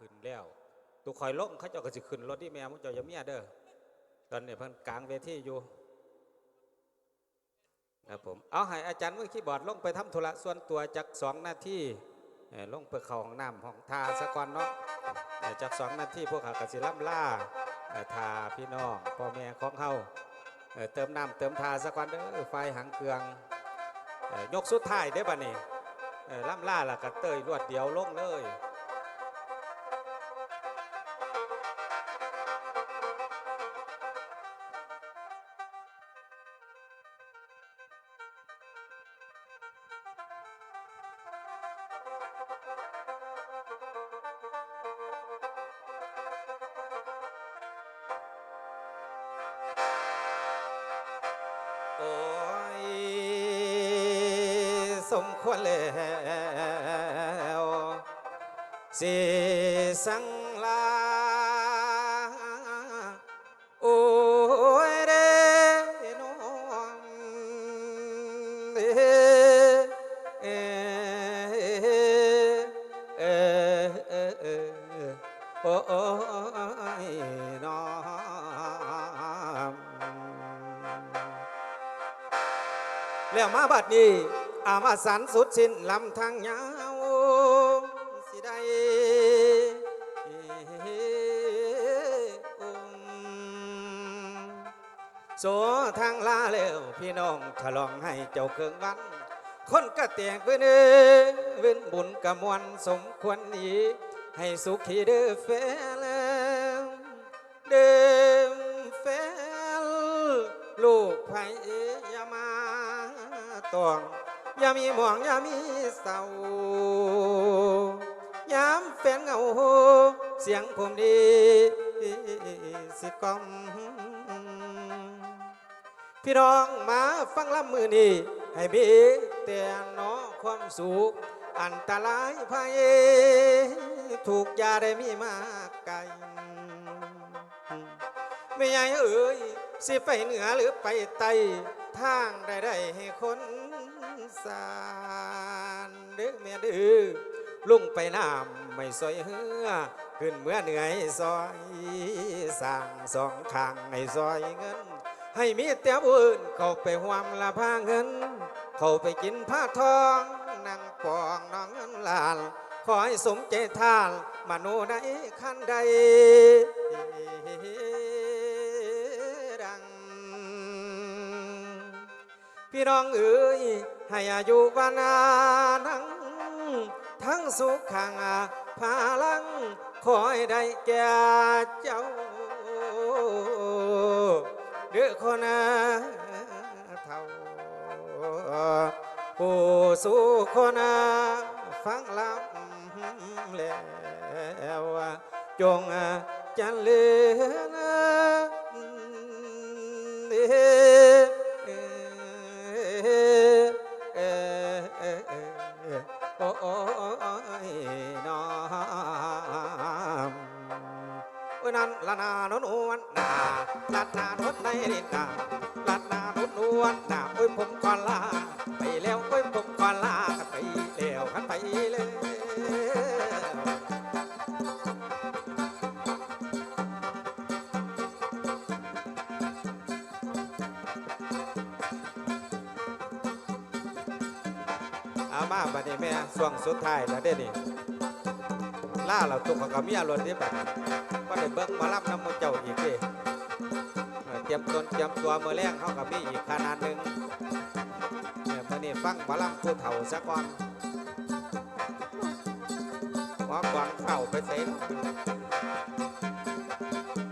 ขึ้นแล้วตุคอยลงเขาเจ้าก็สิขึ้นรถที่แม่มุเจ้าอย่าเมียเด้อตอนนี้เพิ่นกลางเวทีอยู่ครับผมเอาให้อาจารย์มือคีย์บอดลงไปทำธุระส่วนตัวจากสองนาทีเอ่อลงไปเข้าห้องน้ำห้องทาสะก่อนเนาะจากสองนาทีพวกขากสิล่ำล่าเอ่อทาพี่น้องพ่อแม่ของเฮาเติมน้ำเติมทาสะก่อนเด้อไฟหางเครื่องยกสุดท้ายได้อบัดนี้เออล่ำล่าล่ะกระเตยรวดเดียวลงเลย สมควรแล้วสิสังลาโอ้ยเด้น้องเด้เอเอเอเอ่โอ้ยน้องแล้วมาบัดนี้ อามาสันสุดสิ้นลำทางยาวสิได้โสทางลาแล้วพี่น้องฉลองให้เจ้าเครื่องวัน คนก็แตกเว้นเอ้ยเว้นบุญกระมวลสมควรนี้ให้สุขีเด้อแฟลเดิมแฟลลูกไผอย่ามาตอง อย่ามีหมองอย่ามีเศร้ายามแฟนเงาเสียงผมดีสิกล่อมพี่น้องมาฟังลำมือนี้ให้มีแต่หนอความสุขอันตรายภัยถูกยาได้มีมากไกลไม่ใหญ่เอ่ยสิไปเหนือหรือไปใต้ทางใดๆให้คน สานเด้อแม่เด้อลุงไปน้ำไม่ซอยเหือขึ้นเมื่อเหนื่อยซอยสร้างสองทางในซอยเงิน ให้มีแต่บุญเขาไปหวามละพาเงิน เขาไปกินผ้าทองนั่งปองน้องเงินลานขอให้สมใจทานมโนได้ขั้นใดดัง พี่น้องเอ๋ยให้อายุวานานังทั้งสุขขังพาลังขอให้ได้แก่เจ้าเดือคนเท่าผู้สู่คนฟังลำแล้วจงจันเลือน ละนาโนนวนนาลัดนาโนนในรินนาลัดนาโนนวนนาโอ้ยผมก่อนลาไปแล้วโอ้ยผมก่อนลากันไปแล้วกันไปแล้วเอามาบัดนี้แม่ช่วงสุดท้ายแล้วเด้นี่ล่าเราตุกเขากับเมียรถที่บัด ก็ได้เบิ่งมารับน้ำหมูเจ้าอีกเดิเตรียมตนเตรียมตัวมือแรงเขากับมีอีกขนาดหนึ่งเนี่ยมื่อนี้ฟังมารับผู้เฒ่าซะก่อนหมอกวางเฝ้าไปเซ็น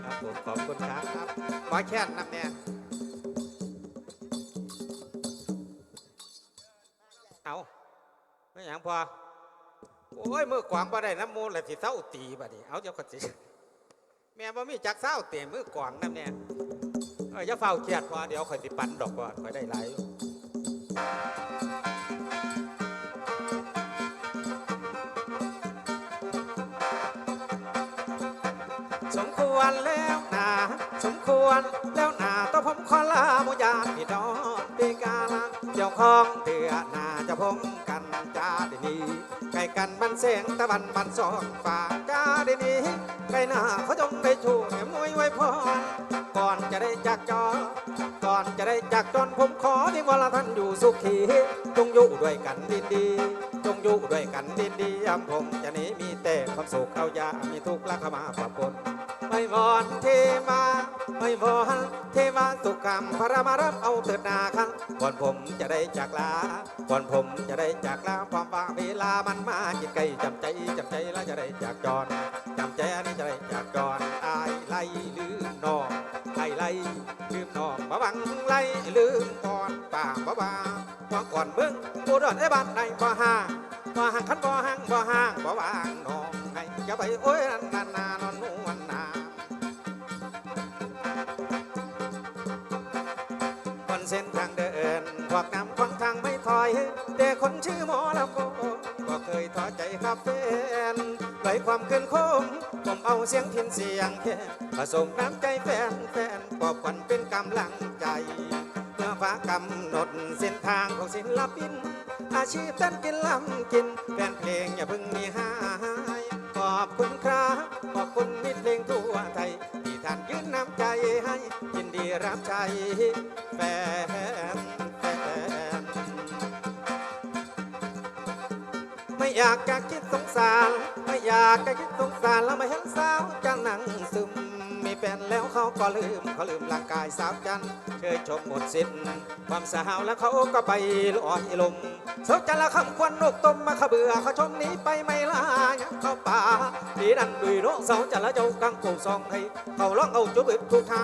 ครับผมขอบคุณครับครับหมอแค่นน้ำเนี่ยเอาไม่หยังพอโอ้ยมือกวางบ่ได้น้ำมูลเลยสิเศร้าตีบัดนี้เอาเจ้าก็สิ แม่บ่มีจักเศร้าเตะมือกวางน้ำเนี่ยเอออย่าเฝ้าเครียดพอเดี๋ยวข่อยสิปั่นดอกก่อนข่อยได้หลายอยู่สมควรแล้วนาสมควรแล้วนาต้องผมขอลาโมยานพี่น้องปีกาลาเจ้าของเถื่อนาจะพงกันจ้าเดนี ไก่กันบันเสียงตะวันบันสองฝากจ้าเดนีหน้าเขาจงได้ชูแหมวยไว้พรก่อนจะได้จากจอก่อนจะได้จากจนผมขอที่วลท่านอยู่สุขีจงอยู่ด้วยกันดีดีๆจงอยู่ด้วยกันดีดีๆยามผมจะนี้มีแต่ความสุขเอายามีทุกข์ละเข้ามาปะปน ไม่วอนเทมาไม่วอนเทมาสุขรรมพระมารับเอาเถิดนาคันก่อนผมจะได้จากลาก่อนผมจะได้จากลาความว่างเวลามันมาจิตไกลจำใจจำใจแล้วจะได้จากจรจำใจนี้จะได้จากจรอายไล่ลืมนองไายไล่ลืมนองมาบังไล่ลืมก่อนป่าบ้าบ้าว่าก่อนเมืองกูดอนไอ้บ้านในบ่ห่างบ่ห่างคันบ่ห่างบ่ห่างบ่วางนองให้อย่าไปโอ้ยนานนานนนวลนนคน ครับแฟนปล่อยความเกินคมผมเอาเสียงพินเสียงแค่ผสมน้ำใจแฟนแฟนปอบควันเป็นกำลังใจเมื่อฟ้ากำหนดเส้นทางของศิลปิน อาชีพเต้นกินลำกินแฟนเพลงอย่าเพิ่งมีหายขอบคุณครับขอบคุณมิตรเพลงทั่วไทยที่ท่านยื่นน้ำใจให้ยินดีรับใช้แฟน ไม่อยากจะคิดสงสาร ไม่อยากจะคิดสงสารแล้วม่เห็นสาวจะนั่งซึมมีแฟนแล้วเขาก็ลืมเขาลืมร่างกายสาวจันเคยชมหมดสิ้นความสาวแล้วเขาก็ไปลอยลมสาวจันละคำควันนกต้มมาขเบื่อเขาชมนี้ไปไม่ลายังเขาป่าดีดันดุยโรสาวจันละเจ้ากังกูซองให้เขาร้องเอาจุบอึดทุกท่า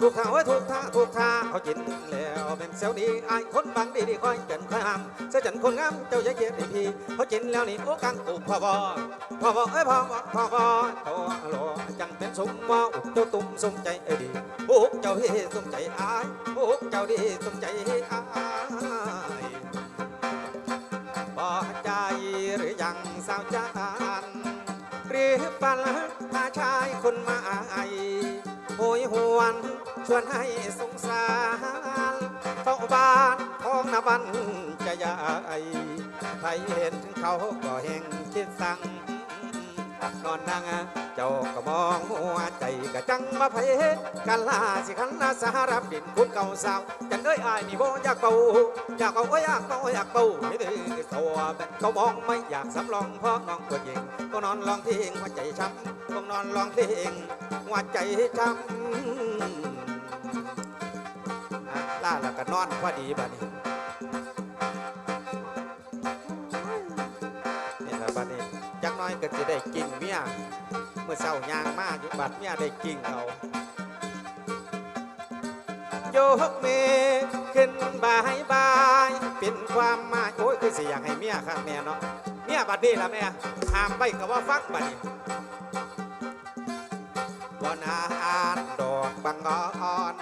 ทุกท่าไว้ทุกท่าทุกท่าเขาจินแล้ว เป็นเซลดีไอ้คนบางดีดีคอยจันครห้ามเสียจันคนงามเจ้าอย่เกียดให้พี่เขาจินแล้วนี่โอ้กังกูพ่อบอพ่อบอเอ้ยพ่อบอพ่อบอโตหล่อจังเป็นสมว่าอุกเจ้าตุ้มสมใจเอ้ยดีอุกเจ้าเฮสมใจอายอุกเจ้าดีสมใจอายพอใจหรือยังสาวจานหรือฝันหาชายคนมาไอโหยหวนชวนให้สงสาร เห็นถึงเขาก็แหงคิดสั่งนอนนั่งเจ้าก็มองหัวใจกะจังมาเพกันลาสิขันนาสหรับดินคุณเก่าสาวจันเอ้ยอายนี่บ่อยากเป่าอยากเอาก็อยากเป่าอยากเป่าไม่ดื้อตัวแบบเขามองไม่อยากสำรองเพราะน้องตัวเองก็นอนร้องเพลงหัวใจช้ำต้องนอนร้องเพลงหัวใจช้ำอะล่าแล้วก็นอนพอดีบัดนี้ จะได้กินเมียเมื่อเช้ายางมาอยู่บัดเมียได้กินเอาโยกเมขึ้นบายบายเป็นความหมายโอ้ยคือสิอยากให้เมียครับแม่เนาะเมียบัดนี้ละแม่หามไปกับว่าฟังบัดนี้บนอาานดอกบางอ่อน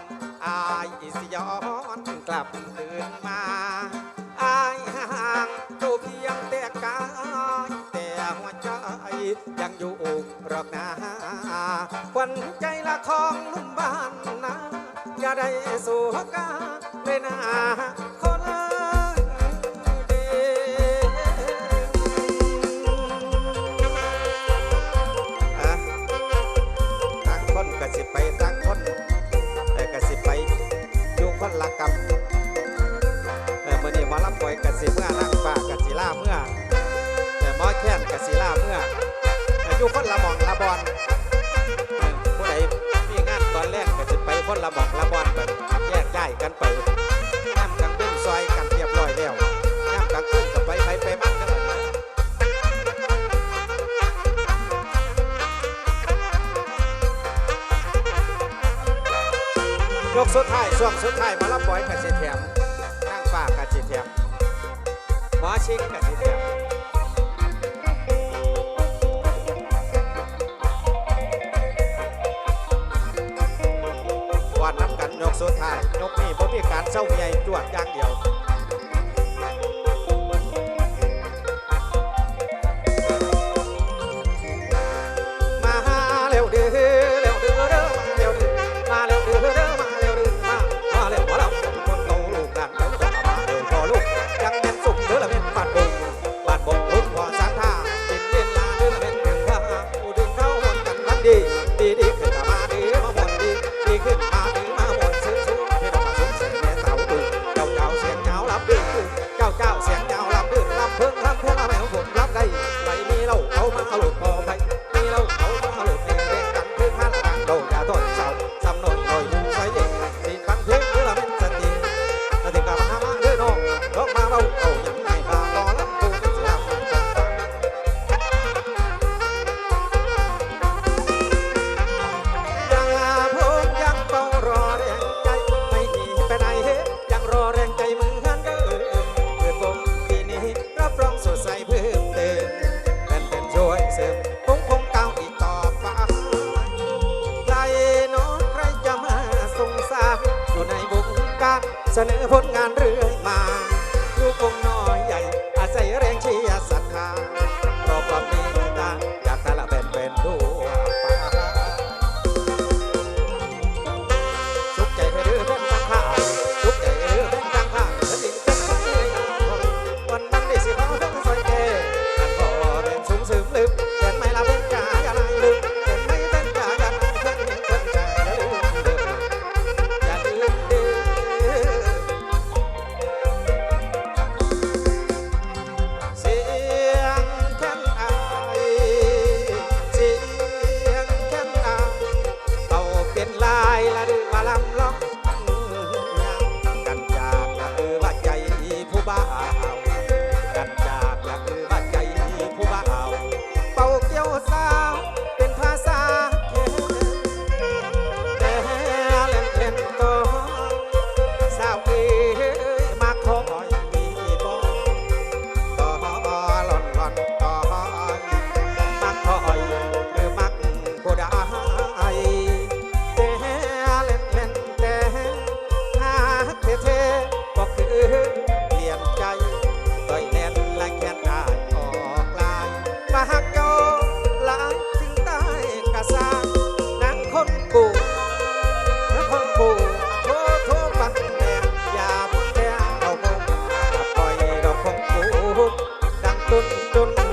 อายสิย้อนกลับคืนมา วนใจละของลุ่มบ้านนาอย่าได้สู่กาเลยนะ สุดท้ายช่วงสุดท้ายมาลำป่วยกสิแถมนั่งฟ้ากะจิเทียมหมอชิงกะจิเทียมวันน้ำกันยกสุดท้ายยกนี่ผมมีการเศร้าใหญ่จวดอย่างเดียว Don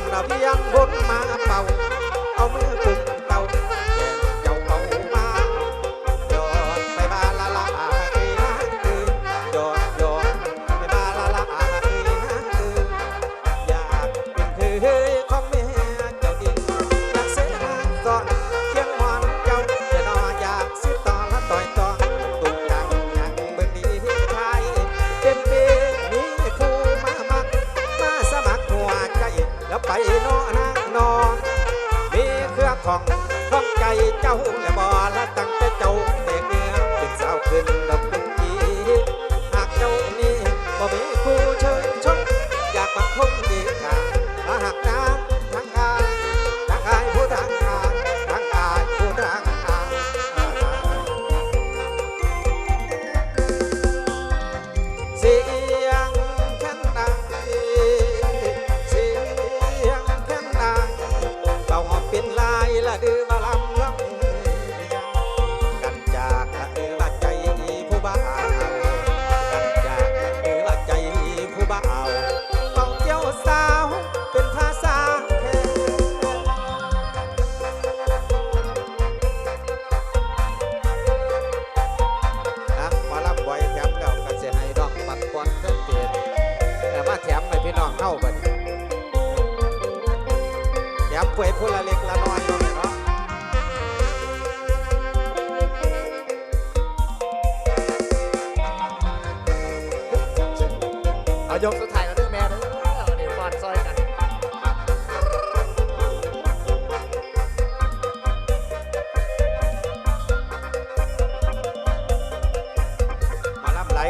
โนนางนอนมีเครื่องของต้องใจเจ้าและบอและตั้งแต่เจ้า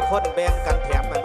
คนแบ่งกันแถมมา